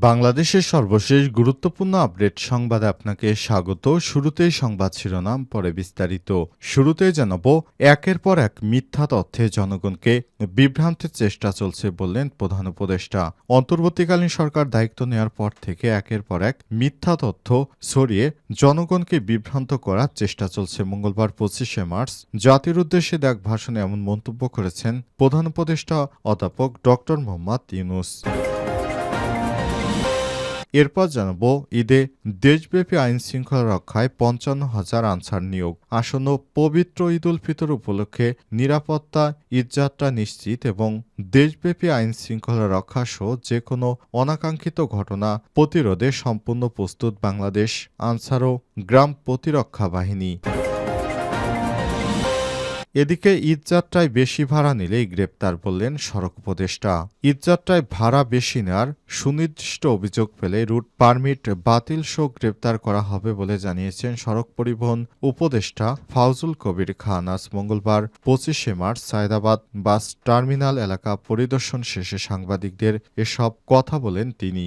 বাংলাদেশের সর্বশেষ গুরুত্বপূর্ণ আপডেট সংবাদে আপনাকে স্বাগত। শুরুতেই সংবাদ শিরোনাম, পরে বিস্তারিত। শুরুতে জানাব, একের পর এক মিথ্যা তথ্যে জনগণকে বিভ্রান্তের চেষ্টা চলছে বললেন প্রধান উপদেষ্টা। অন্তর্বর্তীকালীন সরকার দায়িত্ব নেওয়ার পর থেকে একের পর এক মিথ্যা তথ্য ছড়িয়ে জনগণকে বিভ্রান্ত করার চেষ্টা চলছে। মঙ্গলবার পঁচিশে মার্চ জাতির উদ্দেশ্যে এক ভাষণে এমন মন্তব্য করেছেন প্রধান উপদেষ্টা অধ্যাপক ডক্টর মোহাম্মদ ইউনুস। এরপর জানাব, ঈদে দেশব্যাপী আইন শৃঙ্খলা রক্ষায় পঞ্চান্ন হাজার আনসার নিয়োগ। আসন্ন পবিত্র ঈদ উল ফিতর উপলক্ষে নিরাপত্তা, ঈদযাত্রা নিশ্চিত এবং দেশব্যাপী আইন শৃঙ্খলা রক্ষা সহ যে কোনো অনাকাঙ্ক্ষিত ঘটনা প্রতিরোধে সম্পূর্ণ প্রস্তুত বাংলাদেশ, আনসার ও গ্রাম প্রতিরক্ষা বাহিনী। এদিকে ঈদযাত্রায় বেশি ভাড়া নিলেই গ্রেপ্তার বললেন সড়ক উপদেষ্টা। ঈদযাত্রায় ভাড়া বেশি নেওয়ার সুনির্দিষ্ট অভিযোগ পেলে রুট পারমিট বাতিল সহ গ্রেপ্তার করা হবে বলে জানিয়েছেন সড়ক পরিবহন উপদেষ্টা ফাউজুল কবির খান। আজ মঙ্গলবার পঁচিশে মার্চ সায়দাবাদ বাস টার্মিনাল এলাকা পরিদর্শন শেষে সাংবাদিকদের এসব কথা বলেন তিনি।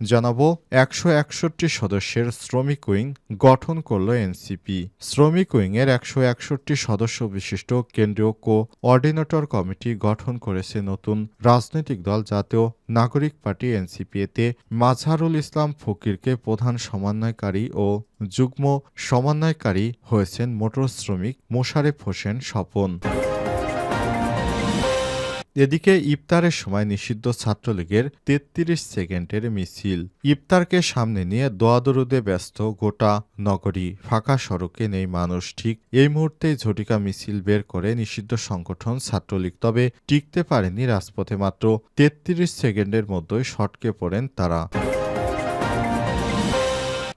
জানাব, একশো একষট্টি সদস্যের শ্রমিক উইং গঠন করল এনসিপি। শ্রমিক উইংয়ের একশো একষট্টি সদস্য বিশিষ্ট কেন্দ্রীয় কো অর্ডিনেটর কমিটি গঠন করেছে নতুন রাজনৈতিক দল জাতীয় নাগরিক পার্টি এনসিপি এতে মাজহারুল ইসলাম ফকিরকে প্রধান সমন্বয়কারী ও যুগ্ম সমন্বয়কারী হয়েছেন মোটর শ্রমিক মোশারেফ হোসেন স্বপন। এদিকে ইফতারের সময় নিষিদ্ধ ছাত্রলীগের তেত্রিশ সেকেন্ডের মিছিল। ইফতারকে সামনে নিয়ে দোয়াদরুদে ব্যস্ত গোটা নগরী ফাঁকা সড়কে নেই মানুষ। ঠিক এই মুহূর্তেই ঝটিকা মিছিল বের করে নিষিদ্ধ সংগঠন ছাত্রলীগ। তবে টিকতে পারেনি রাজপথে মাত্র তেত্রিশ সেকেন্ডের মধ্যেই শটকে পড়েন তারা।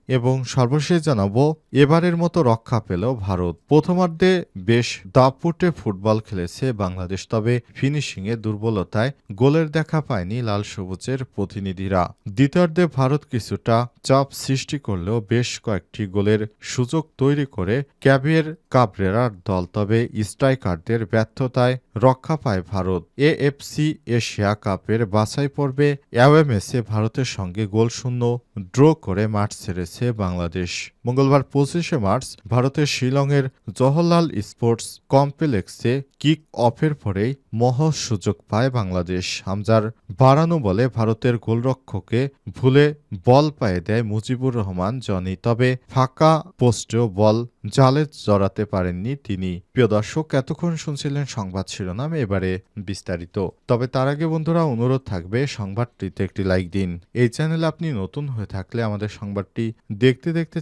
এবং সর্বশেষ জানাব, এবারের মতো রক্ষা পেল ভারত। প্রথমার্ধে বেশ দাপুটে ফুটবল খেলেছে বাংলাদেশ, তবে ফিনিশিংয়ে দুর্বলতায় গোলের দেখা পায়নি লাল সবুজের প্রতিনিধিরা। দ্বিতীয়ার্ধে ভারত কিছুটা চাপ সৃষ্টি করলেও বেশ কয়েকটি গোলের সুযোগ তৈরি করে ক্যাবিয়ের কাবরেরার দল, তবে স্ট্রাইকারদের ব্যর্থতায় রক্ষা পায় ভারত। এএফসি এশিয়া কাপের বাছাই পর্বে অ্যাওয়ে ভারতের সঙ্গে গোলশূন্য ড্র করে মাঠ ছেড়েছে বাংলাদেশ মঙ্গলবার পঁচিশে মার্চ ভারতের শিলংয়ের জওহরলাল স্পোর্টস কমপ্লেক্সে কিক অফের পরেই মহৎ সুযোগ পায় বাংলাদেশ। হামজার বাড়ানো বলে ভারতের গোলরক্ষকে ভুলে বল পায়ে দেয় মুজিবুর রহমান, জনি। তবে ফাঁকা পোস্টেও বল জালে জড়াতে পারেননি তিনি। প্রিয় দর্শক, এতক্ষণ শুনছিলেন সংবাদ শিরোনাম, এবারে বিস্তারিত। তবে তার আগে বন্ধুরা, অনুরোধ থাকবে, সংবাদটিতে একটি লাইক দিন। এই চ্যানেলে আপনি নতুন হয়ে থাকলে আমাদের সংবাদটি দেখতে দেখতে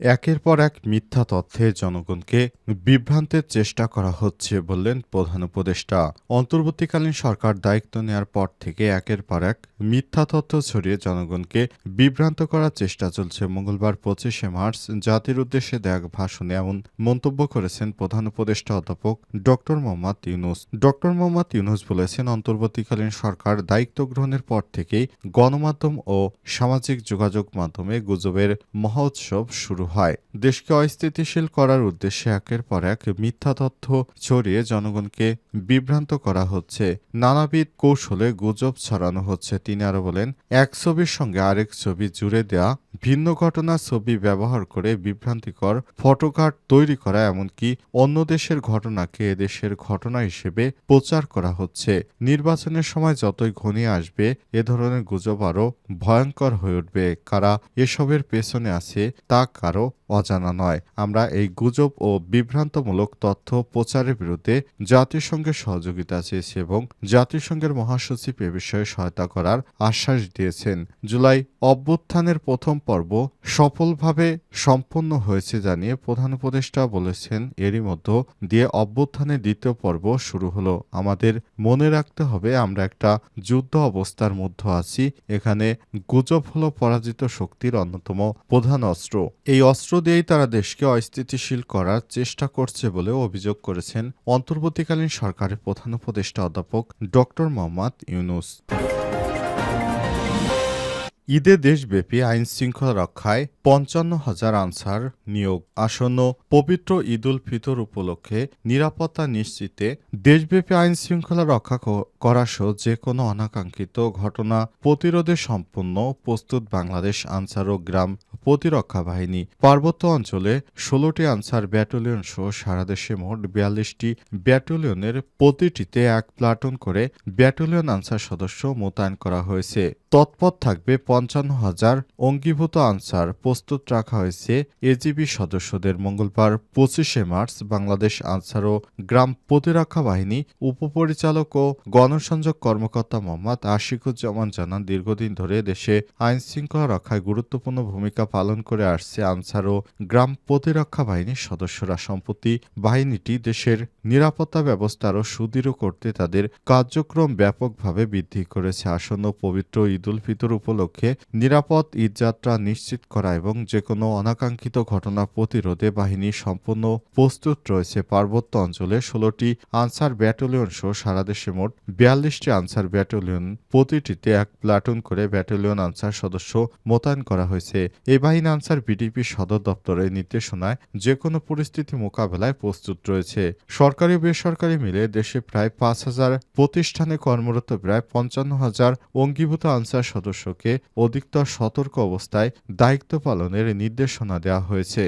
একের পর এক মিথ্যা তথ্যে জনগণকে বিভ্রান্তের চেষ্টা করা হচ্ছে বললেন প্রধান উপদেষ্টা। অন্তর্বর্তীকালীন সরকার দায়িত্ব নেওয়ার পর থেকে একের পর এক মিথ্যা তথ্য ছড়িয়ে জনগণকে বিভ্রান্ত করার চেষ্টা চলছে। মঙ্গলবার পঁচিশে মার্চ জাতির উদ্দেশ্যে দেয়া ভাষণে এমন মন্তব্য করেছেন প্রধান উপদেষ্টা অধ্যাপক ডক্টর মোহাম্মদ ইউনুস। ডক্টর মোহাম্মদ ইউনুস বলেছেন, অন্তর্বর্তীকালীন সরকার দায়িত্ব গ্রহণের পর থেকেই গণমাধ্যম ও সামাজিক যোগাযোগ মাধ্যমে গুজবের মহোৎসব শুরু হয়। দেশকে অস্থিতিশীল করার উদ্দেশ্যে একের পর এক মিথ্যা তথ্য ছড়িয়ে জনগণকে বিভ্রান্ত করা হচ্ছে। নানাবিধ কৌশলে গুজব ছড়ানো হচ্ছে। তিনি আরও বলেন, এক ছবির সঙ্গে আরেক ছবি জুড়ে দেয়া, ভিন্ন ঘটনার ছবি ব্যবহার করে বিভ্রান্তিকর ফটোকার্ড তৈরি করা, এমনকি অন্য দেশের ঘটনাকে এদেশের ঘটনা হিসেবে প্রচার করা হচ্ছে। নির্বাচনের সময় যতই ঘনিয়ে আসবে, এ ধরনের গুজব আরও ভয়ঙ্কর হয়ে উঠবে। কারা এসবের পেছনে আছে, তা কারও অজানা নয়। আমরা এই গুজব ও বিভ্রান্তমূলক তথ্য প্রচারের বিরুদ্ধে জাতিসংঘের সহযোগিতা চেয়েছি এবং জাতিসংঘের মহাসচিব এ বিষয়ে সহায়তা করার আশ্বাস দিয়েছেন। জুলাই অভ্যুত্থানের প্রথম পর্ব সফলভাবে সম্পন্ন হয়েছে জানিয়ে প্রধান উপদেষ্টা বলেছেন, এরই মধ্যে দিয়ে অভ্যুত্থানের দ্বিতীয় পর্ব শুরু হলো। আমাদের মনে রাখতে হবে, আমরা একটা যুদ্ধ অবস্থার মধ্যে আছি। এখানে গুজব হলো পরাজিত শক্তির অন্যতম প্রধান অস্ত্র। এই অস্ত্র দিয়েই তারা দেশকে অস্থিতিশীল করার চেষ্টা করছে বলে অভিযোগ করেছেন অন্তর্বর্তীকালীন সরকারের প্রধান উপদেষ্টা অধ্যাপক ডক্টর মোহাম্মদ ইউনুস। ঈদে দেশব্যাপী আইন শৃঙ্খলা রক্ষায় পঞ্চান্ন হাজার আনসার নিয়োগ আসন্ন পবিত্র ঈদ উল ফিতর উপলক্ষে নিরাপত্তা নিশ্চিতে দেশব্যাপী আইন শৃঙ্খলা রক্ষা করা সহ যে কোনো অনাকাঙ্ক্ষিত ঘটনা প্রতিরোধে সম্পূর্ণ প্রস্তুত বাংলাদেশ আনসার ও গ্রাম প্রতিরক্ষা বাহিনী। পার্বত্য অঞ্চলে ষোলোটি আনসার ব্যাটালিয়ন সহ সারা দেশে মোট বিয়াল্লিশটি ব্যাটালিয়নের প্রতিটিতে এক প্লাটুন করে ব্যাটালিয়ন আনসার সদস্য মোতায়েন করা হয়েছে। তৎপর থাকবে পঞ্চান্ন হাজার অঙ্গীভূত আনসার প্রস্তুত রাখা হয়েছে এজিবি সদস্যদের মঙ্গলবার পঁচিশে মার্চ বাংলাদেশ আনসার ও গ্রাম প্রতিরক্ষা বাহিনী উপপরিচালক ও গণসংযোগ কর্মকর্তা মোহাম্মদ আশিকুজ্জামান জানান, দীর্ঘদিন ধরে দেশে আইন শৃঙ্খলা রক্ষায় গুরুত্বপূর্ণ ভূমিকা পালন করে আসছে আনসার ও গ্রাম প্রতিরক্ষা বাহিনীর সদস্যরা। সম্প্রতি বাহিনীটি দেশের নিরাপত্তা ব্যবস্থা আরও সুদৃঢ় করতে তাদের কার্যক্রম ব্যাপকভাবে বৃদ্ধি করেছে। আসন্ন পবিত্র ঈদ উল ফিতর উপলক্ষে নিরাপদ ঈদযাত্রা নিশ্চিত করা এবং যে কোনো অনাকাঙ্ক্ষিত ঘটনা প্রতিরোধে বাহিনী সম্পূর্ণ প্রস্তুত রয়েছে। পার্বত্য অঞ্চলে ষোলোটি আনসার ব্যাটালিয়ন সহ সারা দেশে মোট বিয়াল্লিশটি আনসার ব্যাটালিয়ন প্রতিটিতে এক প্লাটুন করে ব্যাটালিয়ন আনসার সদস্য মোতায়েন করা হয়েছে। এই বাহিনী আনসার বিডিপি সদর দপ্তরের নির্দেশনায় যে কোনো পরিস্থিতি মোকাবেলায় প্রস্তুত রয়েছে। সরকারি বেসরকারি মিলে দেশে প্রায় পাঁচ হাজার প্রতিষ্ঠানে কর্মরত প্রায় পঞ্চান্ন হাজার অঙ্গীভূত আনসার সদস্যকে অধিকতর সতর্ক অবস্থায় দায়িত্ব পালনের নির্দেশনা দেওয়া হয়েছে।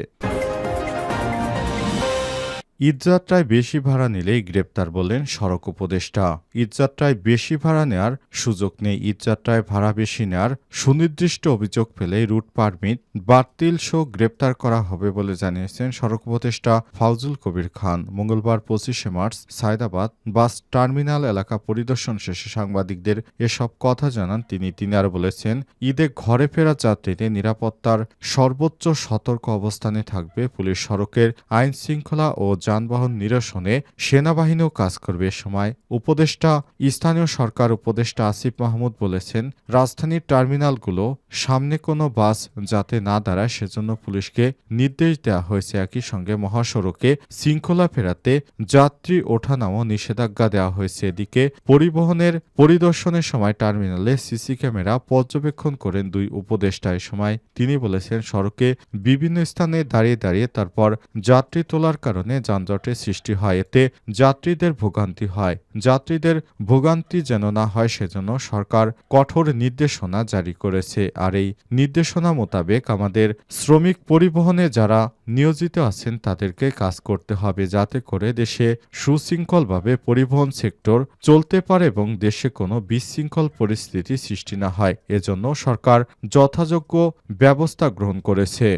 ঈদযাত্রায় বেশি ভাড়া নিলেই গ্রেপ্তার বললেন সড়ক উপদেষ্টা। ঈদযাত্রায় বেশি ভাড়া নেয়ার সুযোগ নেই। ঈদযাত্রায় ভাড়া বেশি নেয়ার সুনির্দিষ্ট অভিযোগ পেলে রুট পারমিট বাতিল সহ গ্রেপ্তার করা হবে বলে জানিয়েছেন সড়ক উপদেষ্টা ফাউজুল কবির খান। মঙ্গলবার পঁচিশে মার্চ সায়দাবাদ বাস টার্মিনাল এলাকা পরিদর্শন শেষে সাংবাদিকদের এসব কথা জানান তিনি। তিনি আরও বলেছেন, ঈদে ঘরে ফেরা যাত্রীদের নিরাপত্তার সর্বোচ্চ সতর্ক অবস্থানে থাকবে পুলিশ সড়কের আইন শৃঙ্খলা ও যানবাহন নিরসনে সেনাবাহিনীও কাজ করবে সময়। উপদেষ্টা, স্থানীয় সরকার উপদেষ্টা আসিফ মাহমুদ বলেছেন, রাজধানীর টার্মিনালগুলো সামনে কোনো বাস যাতে না দাঁড়ায় সেজন্য পুলিশকে নির্দেশ দেওয়া হয়েছে। একই সঙ্গে মহাসড়কে শৃঙ্খলা ফেরাতে যাত্রী ওঠানামো নিষেধাজ্ঞা দেওয়া হয়েছে। এদিকে পরিবহনের পরিদর্শনের সময় টার্মিনালে সিসি ক্যামেরা পর্যবেক্ষণ করেন দুই উপদেষ্টা। এ সময় তিনি বলেছেন, সড়কে বিভিন্ন স্থানে দাঁড়িয়ে দাঁড়িয়ে তারপর যাত্রী তোলার কারণে যানজটের সৃষ্টি হয়। এতে যাত্রীদের ভোগান্তি হয়। যাত্রীদের ভোগান্তি যেন না হয়, সেজন্য সরকার কঠোর নির্দেশনা জারি করেছে। আর এই নির্দেশনা মোতাবেক আমাদের শ্রমিক পরিবহনে যারা নিয়োজিত আছেন, তাদেরকে কাজ করতে হবে যাতে করে দেশে সুশৃঙ্খলভাবে পরিবহন সেক্টর চলতে পারে এবং দেশে কোনো বিশৃঙ্খল পরিস্থিতি সৃষ্টি না হয়। এজন্য সরকার যথাযোগ্য ব্যবস্থা গ্রহণ করেছে।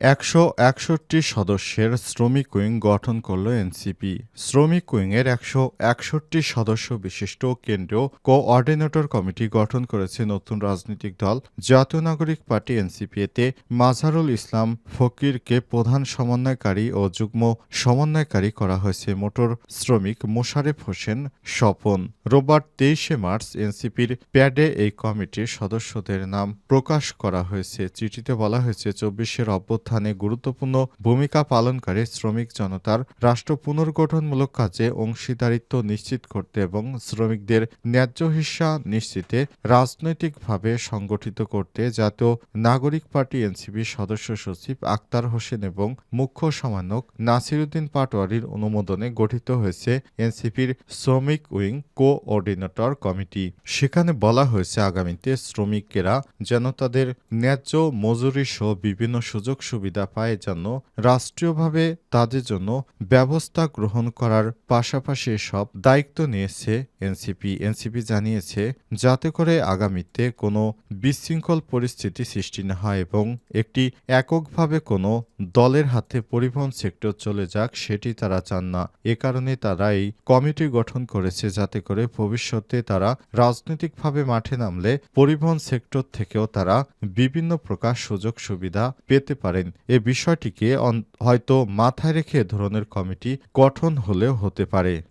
একশো একষট্টি সদস্যের শ্রমিক উইং গঠন করল এনসিপি। শ্রমিক উইংয়ের একশো একষট্টি সদস্য বিশিষ্ট কেন্দ্রীয় কোঅর্ডিনেটর কমিটি গঠন করেছে নতুন রাজনৈতিক দল। জাতীয় নাগরিক পার্টি এনসিপি এতে মাঝারুল ইসলাম ফকিরকে প্রধান সমন্বয়কারী ও যুগ্ম সমন্বয়কারী করা হয়েছে। মোটর শ্রমিক মোশারেফ হোসেন স্বপন। রোববার তেইশে মার্চ এনসিপির প্যাডে এই কমিটির সদস্যদের নাম প্রকাশ করা হয়েছে। চিঠিতে বলা হয়েছে, চব্বিশের অভ্যুত্থানে গুরুত্বপূর্ণ ভূমিকা পালনকারী শ্রমিক জনতার রাষ্ট্র পুনর্গঠনমূলক কাজে অংশীদারিত্ব নিশ্চিত করতে এবং শ্রমিকদের ন্যায্য হিস্সা নিশ্চিতে রাজনৈতিকভাবে সংগঠিত করতে জাতীয় নাগরিক পার্টি এনসিপির সদস্য সচিব আক্তার হোসেন এবং মুখ্য সমন্বয়ক নাসিরুদ্দিন পাটোয়ারির অনুমোদনে গঠিত হয়েছে এনসিপির শ্রমিক উইং কোঅর্ডিনেটর কমিটি। সেখানে বলা হয়েছে, আগামীতে শ্রমিকেরা যেন তাদের ন্যায্য মজুরি সহ বিভিন্ন সুযোগ সুবিধা পায় যেন রাষ্ট্রীয়ভাবে তাদের জন্য ব্যবস্থা গ্রহণ করার পাশাপাশি সব দায়িত্ব নিয়েছে এনসিপি। এনসিপি জানিয়েছে, যাতে করে আগামীতে কোনো বিশৃঙ্খল পরিস্থিতি সৃষ্টি না হয় এবং একটি এককভাবে কোনো দলের হাতে পরিবহন সেক্টর চলে যাক, সেটি তারা চান না। এ কারণে তারা এই কমিটি গঠন করেছে যাতে করে ভবিষ্যতে তারা রাজনৈতিকভাবে মাঠে নামলে পরিবহন সেক্টর থেকেও তারা বিভিন্ন প্রকার সুযোগ সুবিধা পেতে পারেন। এ বিষয়টিকে হয়তো মাথায় রেখে ধরনের কমিটি গঠন হলেও হতে পারে।